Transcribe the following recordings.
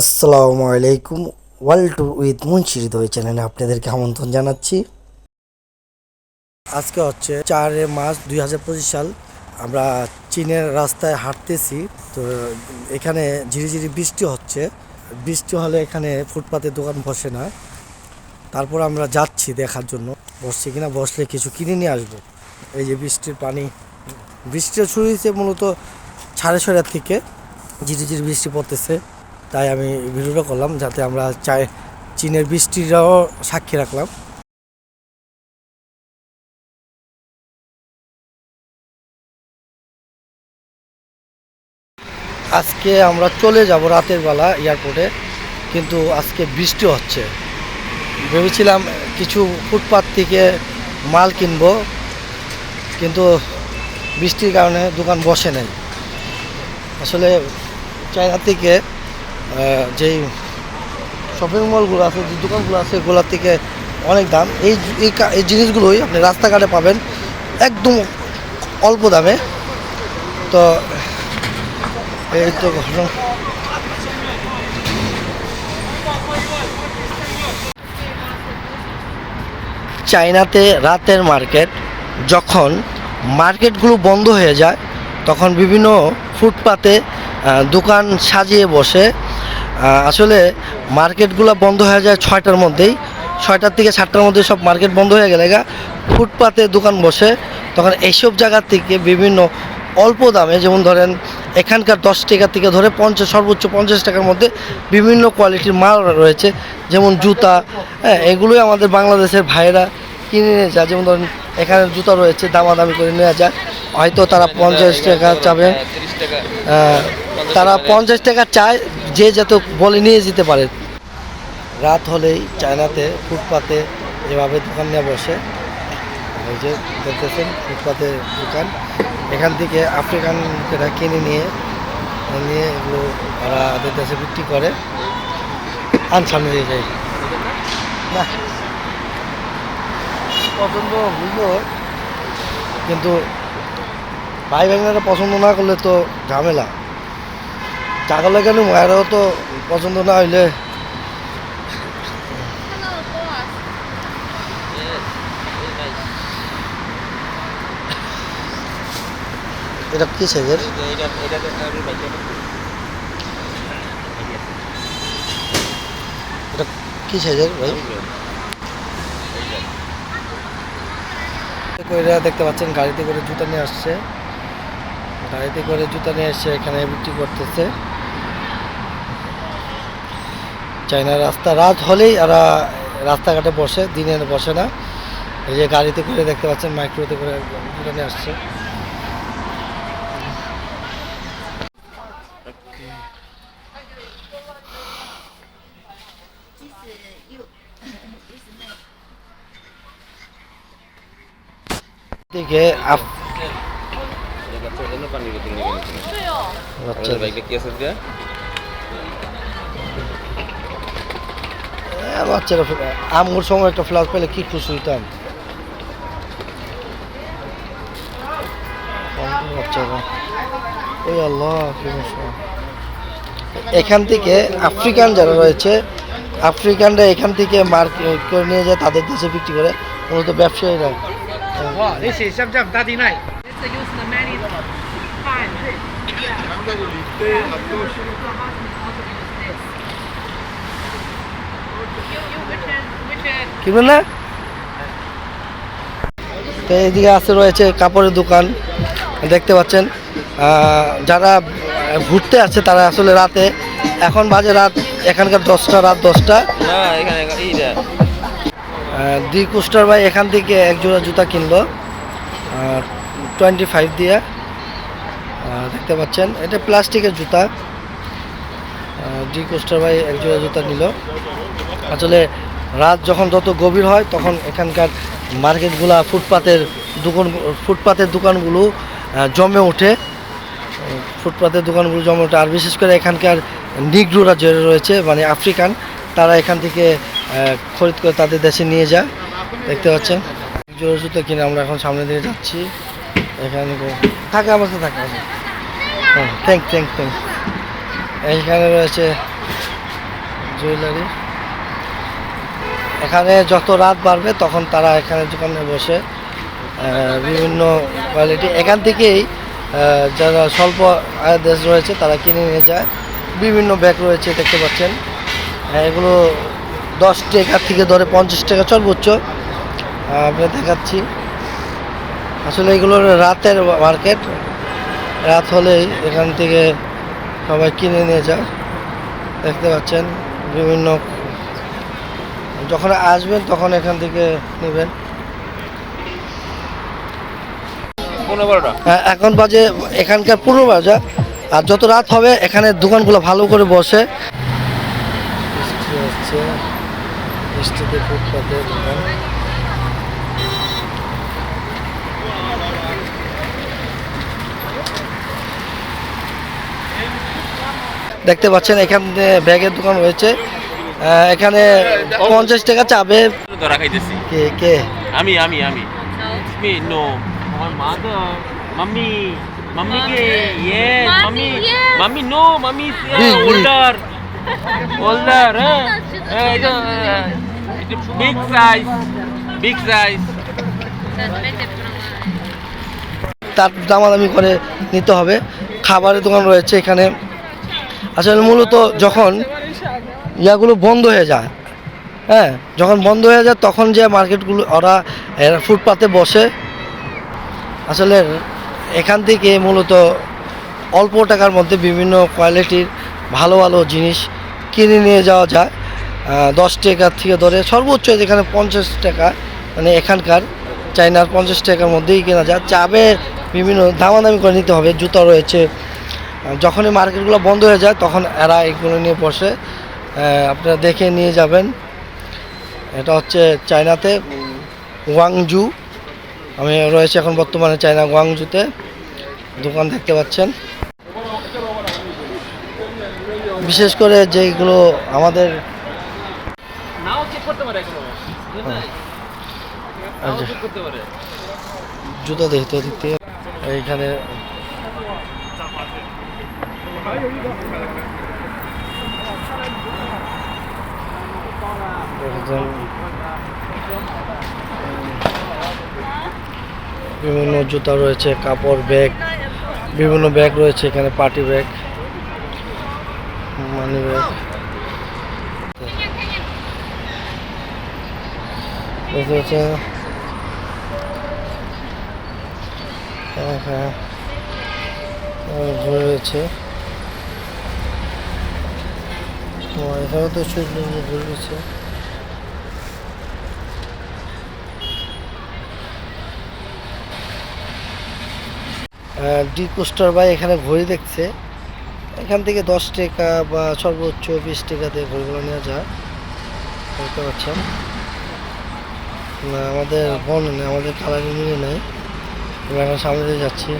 আসসালামু আলাইকুম, world with মুন্সির দই চ্যানেলে আপনাদেরকে আমন্ত্রণ জানাচ্ছি। আজকে হচ্ছে চারে মার্চ দুই হাজার পঁচিশ সাল, আমরা চীনের রাস্তায় হাঁটতেছি। তো এখানে ঝিরিঝিরি বৃষ্টি হচ্ছে। বৃষ্টি হলে এখানে ফুটপাতে দোকান বসে না। তারপর আমরা যাচ্ছি দেখার জন্য। বসছে কিনা? বসলে কিছু কিনে নিয়ে আসব। এই যে বৃষ্টির পানি। বৃষ্টিটা শুরু হয়েছে মূলত সাড়ে ছয়টার থেকে ঝিরিঝিরি বৃষ্টি পড়তেছে। তাই আমি ভিডিওটা করলাম যাতে আমরা চাই চীনের বৃষ্টিটাও সাক্ষী রাখলাম। আজকে আমরা চলে যাব রাতের বেলা এয়ারপোর্টে, কিন্তু আজকে বৃষ্টি হচ্ছে। ভেবেছিলাম কিছু ফুটপাত থেকে মাল কিনবো, কিন্তু বৃষ্টির কারণে দোকান বসে নাই। আসলে চায়না থেকে যেই শপিং মলগুলো আছে, যে দোকানগুলো আছে, এগুলোর থেকে অনেক দাম। এই এই জিনিসগুলোই আপনি রাস্তাঘাটে পাবেন একদম অল্প দামে। তো, এই তো চায়নাতে রাতের মার্কেট, যখন মার্কেটগুলো বন্ধ হয়ে যায়, তখন বিভিন্ন ফুটপাতে দোকান সাজিয়ে বসে আসলে মার্কেটগুলো বন্ধ হয়ে যায় ছয়টার মধ্যেই। ছয়টার থেকে সাতটার মধ্যে সব মার্কেট বন্ধ হয়ে গেলে গা, ফুটপাতে দোকান বসে, তখন এইসব জায়গা থেকে বিভিন্ন অল্প দামে, যেমন ধরেন এখানকার দশ টাকা থেকে ধরে পঞ্চাশ, সর্বোচ্চ পঞ্চাশ টাকার মধ্যে বিভিন্ন কোয়ালিটির মাল রয়েছে। যেমন জুতা হ্যাঁ এগুলোই আমাদের বাংলাদেশের ভাইয়েরা কিনে নিয়ে যায়। যেমন ধরেন এখানে জুতা রয়েছে, দামাদামি করে নেওয়া যায়। হয়তো তারা পঞ্চাশ টাকা চাবে। তারা পঞ্চাশ টাকা চায় যে যত বলে নিয়ে যেতে পারে। রাত হলেই চায়নাতে ফুটপাতে এভাবে দোকান নিয়ে বসে। এই যে দেখতেছেন, ফুটপাতে দোকান। এখান থেকে আফ্রিকান লোকেরা কিনে নিয়ে নিয়ে এগুলো ওরা দেশে বিক্রি করে। আন সামনে দিয়ে যাই না পছন্দ হইল, কিন্তু ভাই ভাইনারা পছন্দ না করলে তো ঝামেলা। চাকলে কেন মায়েরাও তো পছন্দ না হইলে। এটা কি সাইজের? এটা কি সাইজের ভাই? কইরা দেখতে পাচ্ছেন, গাড়িতে করে জুতা নিয়ে আসছে। গাড়িতে করে জুতা নিয়ে এসে এখানে বিক্রি করতেছে। চাইনা রাস্তা। রাত হলেই এরা রাস্তাঘাটে বসে দিনে বসে না। এই যে গাড়িতে করে দেখতে পাচ্ছেন মাইক্রোতে করে নিয়ে আসছে। দিকে আপ- বাচ্চা এ, বাচ্চারা ফে- আমগুর সময় একটা ফ্লাস পেলে কি খুশি হইতাম। বাচ্চারা। ওই আল্লাহ এখান থেকে আফ্রিকান যারা রয়েছে আফ্রিকানরা এখান থেকে মার্কেট করে নিয়ে যায় তাদের দেশে বিক্রি করে মূলত ব্যবসায়ীরা। Wow, কিনবেন না তো এইদিকে আছে রয়েছে কাপড়ের দোকান দেখতে পাচ্ছেন। যারা ঘুরতে আসছে তারা আসলে রাতে এখন বাজে রাত এখানকার দশটা রাত দশটা। দি কুস্টার ভাই এখান থেকে এক জোড়া জুতা কিনলো টোয়েন্টি ফাইভ দিয়ে। দেখতে পাচ্ছেন এটা প্লাস্টিকের জুতা। ডি কোস্টার ভাই এক জোড়া জুতা নিল। আসলে রাত যখন যত গভীর হয়, তখন এখানকার মার্কেটগুলা, ফুটপাতের দোকান, ফুটপাতের দোকানগুলো জমে ওঠে। ফুটপাতের দোকানগুলো জমে ওঠে। আর বিশেষ করে এখানকার নিগ্রোরা যে রয়েছে মানে আফ্রিকান, তারা এখান থেকে খরিদ করে তাদের দেশে নিয়ে যায়। দেখতে পাচ্ছেন? জোর জুতো কিনে আমরা এখন সামনে দিয়ে যাচ্ছি। এখানে থাকে আমার সাথে, থাকে হ্যাঁ থ্যাংক থ্যাংক থ্যাংক এইখানে রয়েছে জুয়েলারি এখানে যত রাত বাড়বে, তখন তারা এখানে দোকানে বসে বিভিন্ন কোয়ালিটি এখান থেকেই যারা স্বল্প আয় দেশ রয়েছে, তারা কিনে নিয়ে যায়। বিভিন্ন ব্যাগ রয়েছে, দেখতে পাচ্ছেন। এগুলো দশ টাকা থেকে ধরে পঞ্চাশ টাকা সর্বোচ্চ। আপনার দেখাচ্ছি। আসলে এগুলো রাতের মার্কেট রাত হলেই এখান থেকে সবাই কিনে নিয়ে যায়। দেখতে পাচ্ছেন, বিভিন্ন যখন আসবেন তখন এখান থেকে নেবেন। পনেরো এখন বাজে এখানকার পূর্ব বাজার আর যত রাত হবে এখানে দোকানগুলো ভালো করে বসে। দেখতে পাচ্ছেন এখানে ব্যাগের দোকান রয়েছে। এখানে পঞ্চাশ টাকা চাবে। ধরা খাইতেছি। কে কে? আমি আমি আমি। মি নো আমার মাদার মাম্মি মাম্মি কে? Yes mummy mummy no mummy. Older older হ্যাঁ বিগ সাইজ বিগ সাইজ তার দামাদামি করে নিতে হবে। খাবারের দোকান রয়েছে এখানে। আসলে মূলত যখন ইয়াগুলো বন্ধ হয়ে যায়। হ্যাঁ যখন বন্ধ হয়ে যায় তখন যে মার্কেটগুলো, ওরা ফুটপাতে বসে। আসলে এখান থেকে মূলত অল্প টাকার মধ্যে বিভিন্ন কোয়ালিটির ভালো ভালো জিনিস কিনে নিয়ে যাওয়া যায়। দশ টাকা থেকে ধরে সর্বোচ্চ যেখানে পঞ্চাশ টাকা মানে এখানকার চাইনার পঞ্চাশ টাকার মধ্যেই কেনা যায়। চাবে বিভিন্ন দামাদামি করে নিতে হবে, জুতা রয়েছে। যখনই মার্কেটগুলো বন্ধ হয়ে যায় তখন এরা এগুলো নিয়ে বসে। আপনারা দেখে নিয়ে যাবেন। এটা হচ্ছে চায়নাতে ওয়াংজু আমি রয়েছে এখন বর্তমানে চায়না ওয়াংজুতে দোকান দেখতে পাচ্ছেন। বিশেষ করে যেগুলো আমাদের পারে জুতো দেখতে দেখতে এইখানে বিভিন্ন জুতা রয়েছে, কাপড় ব্যাগ বিভিন্ন ব্যাগ রয়েছে এখানে পার্টি ব্যাগ মানি ব্যাগ ঘুরে রয়েছে। এখানে তো শুধু ঘুরে রয়েছে ডি কোস্টার ভাই এখানে ঘড়ি দেখছে। এখান থেকে দশ টাকা বা সর্বোচ্চ বিশ টাকা দিয়ে ঘড়িগুলো নেওয়া যায়। দেখতে পাচ্ছেন না, আমাদের বন নেই, আমাদের কালারি মিলে নেই। আমরা সামনে দিয়ে যাচ্ছি।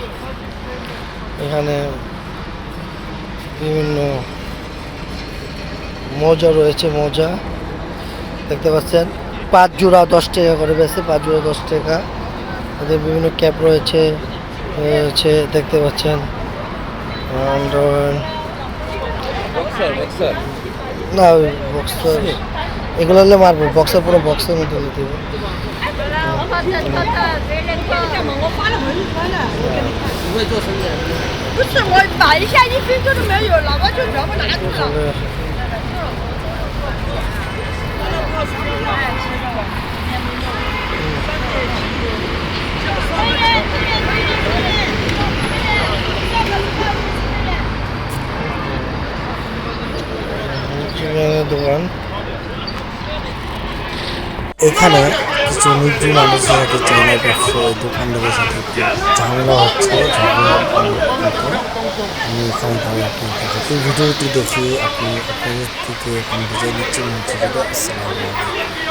এখানে বিভিন্ন মোজা রয়েছে মোজা। দেখতে পাচ্ছেন পাঁচ জোড়া দশ টাকা করে বেছে পাঁচ জোড়া দশ টাকা। এদের বিভিন্ন ক্যাপ রয়েছে রয়েছে দেখতে পাচ্ছেন। না ওই বক্সার এগুলো হলে মারবো বক্সার পুরো বক্সের মধ্যে দিয়ে দেবো। 지나는 동안 এখানে কিছু নির্জু মানুষের সাথে চাইনা ব্যবসায়ী দোকানদারের সাথে ঝামেলা হচ্ছে ঝামেলার মতো আমি এখানে দাঁড়িয়ে দেখি ভিডিওটি দেখি আপনি আপনাদের থেকে আমি বুঝে নিচ্ছে। আসসালামু আলাইকুম।